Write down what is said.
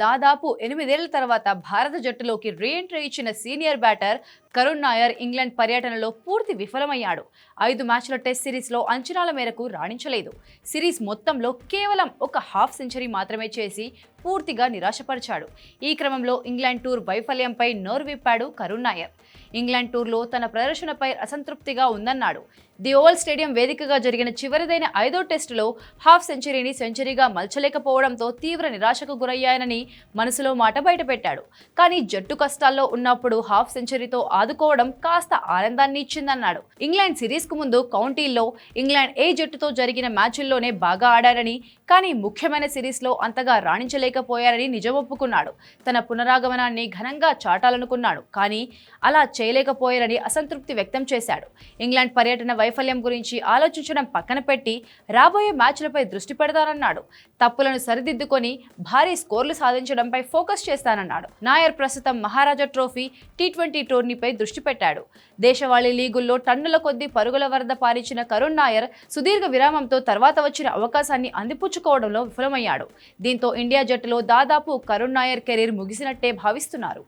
దాదాపు ఎనిమిదేళ్ళ తర్వాత భారత జట్టులోకి రీఎంట్రీ ఇచ్చిన senior batter Karun Nair England పర్యటనలో పూర్తి విఫలమయ్యాడు. ఐదు మ్యాచ్ల టెస్ట్ సిరీస్లో అంచనాల మేరకు రాణించలేదు. సిరీస్ మొత్తంలో కేవలం ఒక హాఫ్ సెంచరీ మాత్రమే చేసి పూర్తిగా నిరాశపరిచాడు. ఈ క్రమంలో ఇంగ్లాండ్ టూర్ వైఫల్యంపై నోరువిప్పాడు కరుణ్ నాయర్. ఇంగ్లాండ్ టూర్లో తన ప్రదర్శనపై అసంతృప్తిగా ఉందన్నాడు. ది ఓవల్ స్టేడియం వేదికగా జరిగిన చివరిదైన ఐదో టెస్టులో హాఫ్ సెంచరీని సెంచరీగా మలచలేకపోవడంతో తీవ్ర నిరాశకు గురయ్యాయనని మనసులో మాట బయటపెట్టాడు. కానీ జట్టు కష్టాల్లో ఉన్నప్పుడు హాఫ్ సెంచరీతో ఆదుకోవడం కాస్త ఆనందాన్ని ఇచ్చిందన్నాడు. ఇంగ్లాండ్ సిరీస్కు ముందు కౌంటీల్లో ఇంగ్లాండ్ ఏ జట్టుతో జరిగిన మ్యాచ్ల్లోనే బాగా ఆడారని కానీ ముఖ్యమైన సిరీస్లో అంతగా రాణించలేకపోయారని నిజం ఒప్పుకున్నాడు. తన పునరాగమనాన్ని ఘనంగా చాటాలనుకున్నాడు కానీ అలా చేయలేకపోయారని అసంతృప్తి వ్యక్తం చేశాడు. ఇంగ్లాండ్ పర్యటన వైఫల్యం గురించి ఆలోచించడం పక్కన పెట్టి రాబోయే మ్యాచ్లపై దృష్టి పెడతానన్నాడు. తప్పులను సరిదిద్దుకొని భారీ స్కోర్లు సాధించడంపై ఫోకస్ చేస్తానన్నాడు. నాయర్ ప్రస్తుతం మహారాజా ట్రోఫీ టీ ట్వంటీ టోర్నీపై దృష్టి పెట్టాడు. దేశవాళీ లీగుల్లో టన్నుల కొద్దీ పరుగుల వరద పారించిన కరుణ్ నాయర్ సుదీర్ఘ విరామంతో తర్వాత వచ్చిన అవకాశాన్ని అందిపుచ్చుకోవడంలో విఫలమయ్యాడు. దీంతో ఇండియా జట్టులో దాదాపు కరుణ్ నాయర్ కెరీర్ ముగిసినట్టే భావిస్తున్నారు.